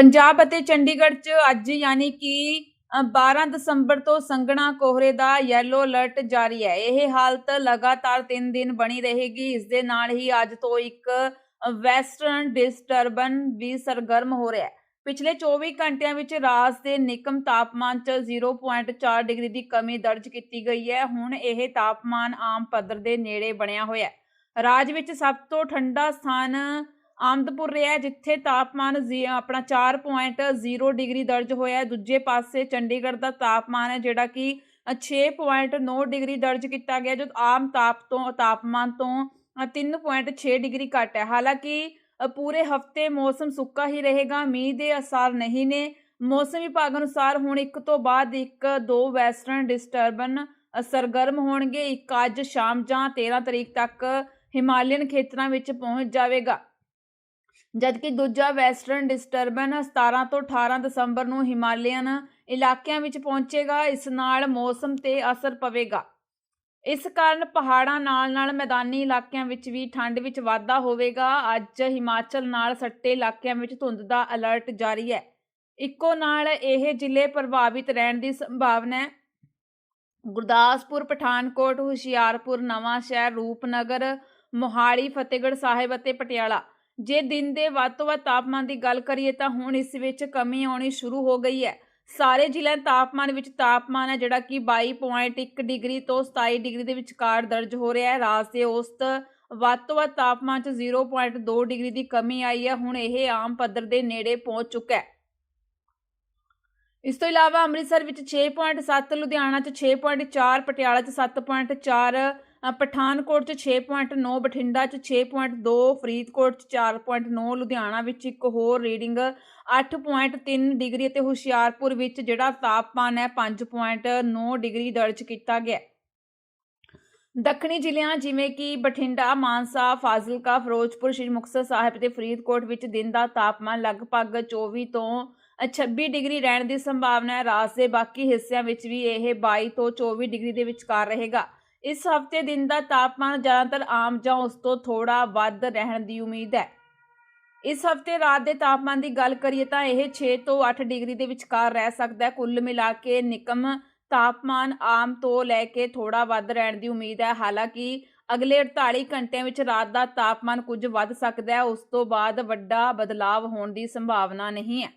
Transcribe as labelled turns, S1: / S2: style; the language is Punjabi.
S1: ਪੰਜਾਬ ਅਤੇ ਚੰਡੀਗੜ੍ਹ 'ਚ ਅੱਜ ਯਾਨੀ ਕਿ ਅ, 12 ਦਸੰਬਰ ਤੋਂ ਸੰਘਣਾ ਕੋਹਰੇ ਦਾ ਯੈਲੋ ਅਲਰਟ ਜਾਰੀ ਹੈ। ਇਹ ਹਾਲਤ ਲਗਾਤਾਰ 3 ਦਿਨ ਬਣੀ ਰਹੇਗੀ। ਇਸ ਦੇ ਨਾਲ ਹੀ ਅੱਜ ਤੋਂ ਇੱਕ ਵੈਸਟਰਨ ਡਿਸਟਰਬਨ ਵੀ ਸਰਗਰਮ ਹੋ ਰਿਹਾ ਹੈ। ਪਿਛਲੇ 24 ਘੰਟਿਆਂ ਵਿੱਚ ਰਾਜ ਦੇ ਨਿਕਮ ਤਾਪਮਾਨ 'ਚ 0.4 ਡਿਗਰੀ ਦੀ ਕਮੀ ਦਰਜ ਕੀਤੀ ਗਈ ਹੈ। ਹੁਣ ਇਹ ਤਾਪਮਾਨ ਆਮ ਪੱਧਰ ਦੇ ਨੇੜੇ ਬਣਿਆ ਹੋਇਆ ਹੈ। ਰਾਜ ਵਿੱਚ ਸਭ ਤੋਂ ਠੰਡਾ ਸਥਾਨ ਆਮਦਪੁਰ ਰਿਹਾ ਜਿੱਥੇ ਤਾਪਮਾਨ ਜ਼ੀ- ਆਪਣਾ 4.0 ਡਿਗਰੀ ਦਰਜ ਹੋਇਆ ਦੂਜੇ ਪਾਸੇ ਚੰਡੀਗੜ੍ਹ ਦਾ ਤਾਪਮਾਨ ਹੈ ਜਿਹੜਾ ਕਿ ਅ, 6.9 ਡਿਗਰੀ ਦਰਜ ਕੀਤਾ ਗਿਆ ਜੋ ਆਮ ਤਾਪ ਤੋਂ ਤਾਪਮਾਨ ਤੋਂ ਅ, 3.6 ਡਿਗਰੀ ਘੱਟ ਹੈ। ਹਾਲਾਂਕਿ ਪੂਰੇ ਹਫ਼ਤੇ ਮੌਸਮ ਸੁੱਕਾ ਹੀ ਰਹੇਗਾ ਮੀਂਹ ਦੇ ਅਸਾਰ ਨਹੀਂ ਨੇ। ਮੌਸਮ ਵਿਭਾਗ ਅਨੁਸਾਰ ਹੁਣ ਇੱਕ ਤੋਂ ਬਾਅਦ ਇੱਕ ਦੋ ਵੈਸਟਰਨ ਡਿਸਟਰਬਨ ਸਰਗਰਮ ਹੋਣਗੇ। ਇੱਕ ਅੱਜ ਸ਼ਾਮ ਜਾਂ 13 ਤਰੀਕ ਤੱਕ ਹਿਮਾਲਯਨ ਖੇਤਰਾਂ ਵਿੱਚ ਪਹੁੰਚ ਜਾਵੇਗਾ। ਜਦਕਿ ਦੂਜਾ ਵੈਸਟਰਨ ਡਿਸਟਰਬਨ 17 ਤੋਂ 18 ਦਸੰਬਰ ਨੂੰ ਹਿਮਾਲਯਨ ਇਲਾਕਿਆਂ ਵਿੱਚ ਪਹੁੰਚੇਗਾ, ਇਸ ਨਾਲ ਮੌਸਮ ਤੇ ਅਸਰ ਪਵੇਗਾ। ਇਸ ਕਾਰਨ ਪਹਾੜਾਂ ਨਾਲ-ਨਾਲ ਮੈਦਾਨੀ ਇਲਾਕਿਆਂ ਵਿੱਚ ਵੀ ਠੰਡ ਵਿੱਚ ਵਾਧਾ ਹੋਵੇਗਾ। ਅੱਜ ਹਿਮਾਚਲ ਨਾਲ ਸੱਟੇ ਇਲਾਕਿਆਂ ਵਿੱਚ ਧੁੰਦ ਦਾ ਅਲਰਟ ਜਾਰੀ ਹੈ। ਇੱਕੋ ਨਾਲ ਇਹ ਜ਼ਿਲ੍ਹੇ ਪ੍ਰਭਾਵਿਤ ਰਹਿਣ ਦੀ ਸੰਭਾਵਨਾ ਹੈ। ਗੁਰਦਾਸਪੁਰ, ਪਠਾਨਕੋਟ, ਹੁਸ਼ਿਆਰਪੁਰ ਨਵਾਂ ਸ਼ਹਿਰ ਰੂਪਨਗਰ, ਮੋਹਾਲੀ, ਫਤਿਹਗੜ੍ਹ ਸਾਹਿਬ ਅਤੇ ਪਟਿਆਲਾ ਜੇ ਦਿਨ ਦੇ ਵੱਧ ਤੋਂ ਵੱਧ ਤਾਪਮਾਨ ਦੀ ਗੱਲ ਕਰੀਏ ਤਾਂ ਹੁਣ ਇਸ ਵਿੱਚ ਕਮੀ ਆਉਣੀ ਸ਼ੁਰੂ ਹੋ ਗਈ ਹੈ। ਸਾਰੇ ਜ਼ਿਲ੍ਹਿਆਂ ਤਾਪਮਾਨ ਵਿੱਚ ਤਾਪਮਾਨ ਹੈ ਜਿਹੜਾ ਕਿ 22.1 ਡਿਗਰੀ ਤੋਂ 27 ਡਿਗਰੀ ਦੇ ਵਿਚਕਾਰ ਦਰਜ ਹੋ ਰਿਹਾ ਹੈ। ਰਾਜ ਦੇ ਔਸਤ ਵੱਧ ਤੋਂ ਵੱਧ ਤਾਪਮਾਨ 'ਚ 0.2 ਡਿਗਰੀ ਦੀ ਕਮੀ ਆਈ ਹੈ। ਹੁਣ ਇਹ ਆਮ ਪੱਧਰ ਦੇ ਨੇੜੇ ਪਹੁੰਚ ਚੁੱਕਾ ਹੈ। ਇਸ ਤੋਂ ਇਲਾਵਾ ਅੰਮ੍ਰਿਤਸਰ ਵਿੱਚ 6.7 ਲੁਧਿਆਣਾ 'ਚ 6.4 ਪਟਿਆਲਾ 'ਚ 7.4 ਅ, ਪਠਾਨਕੋਟ 'ਚ 6.9 ਬਠਿੰਡਾ 'ਚ 6.2 ਫਰੀਦਕੋਟ 'ਚ 4.9 ਲੁਧਿਆਣਾ ਵਿੱਚ ਇੱਕ ਹੋਰ ਰੀਡਿੰਗ 8.3 ਡਿਗਰੀ ਅਤੇ ਹੁਸ਼ਿਆਰਪੁਰ ਵਿੱਚ ਜਿਹੜਾ ਤਾਪਮਾਨ ਹੈ 5.9 ਡਿਗਰੀ ਦਰਜ ਕੀਤਾ ਗਿਆ ਦੱਖਣੀ ਜ਼ਿਲ੍ਹਿਆਂ ਜਿਵੇਂ ਕਿ ਬਠਿੰਡਾ, ਮਾਨਸਾ, ਫਾਜ਼ਿਲਕਾ, ਫਿਰੋਜ਼ਪੁਰ, ਸ਼੍ਰੀ ਮੁਕਤਸਰ ਸਾਹਿਬ ਤੇ ਫਰੀਦਕੋਟ ਵਿੱਚ ਦਿਨ ਦਾ ਤਾਪਮਾਨ ਲਗਭਗ 24 ਤੋਂ 26 ਡਿਗਰੀ ਰਹਿਣ ਦੀ ਸੰਭਾਵਨਾ ਹੈ। ਰਾਜ ਦੇ ਬਾਕੀ ਹਿੱਸਿਆਂ ਵਿੱਚ ਵੀ ਇਹ 22 ਤੋਂ 24 ਡਿਗਰੀ ਦੇ ਵਿਚਕਾਰ ਰਹੇਗਾ। ਇਸ ਹਫ਼ਤੇ ਦਿਨ ਦਾ ਤਾਪਮਾਨ ਜ਼ਿਆਦਾਤਰ ਆਮ ਜਾਂ ਉਸ ਤੋਂ ਥੋੜਾ ਵੱਧ ਰਹਿਣ ਦੀ ਉਮੀਦ ਹੈ। ਇਸ ਹਫ਼ਤੇ ਰਾਤ ਦੇ ਤਾਪਮਾਨ ਦੀ ਗੱਲ ਕਰੀਏ ਤਾਂ ਇਹ 6 ਤੋਂ 8 ਡਿਗਰੀ ਦੇ ਵਿਚਕਾਰ ਰਹਿ ਸਕਦਾ ਹੈ। ਕੁੱਲ ਮਿਲਾ ਕੇ ਨਿਕਮ ਤਾਪਮਾਨ ਆਮ ਤੋਂ ਲੈ ਕੇ ਥੋੜਾ ਵੱਧ ਰਹਿਣ ਦੀ ਉਮੀਦ ਹੈ। ਹਾਲਾਂਕਿ ਅਗਲੇ 48 ਘੰਟਿਆਂ ਵਿੱਚ ਰਾਤ ਦਾ ਤਾਪਮਾਨ ਕੁਝ ਵੱਧ ਸਕਦਾ ਹੈ। ਉਸ ਤੋਂ ਬਾਅਦ ਵੱਡਾ ਬਦਲਾਵ ਹੋਣ ਦੀ ਸੰਭਾਵਨਾ ਨਹੀਂ ਹੈ।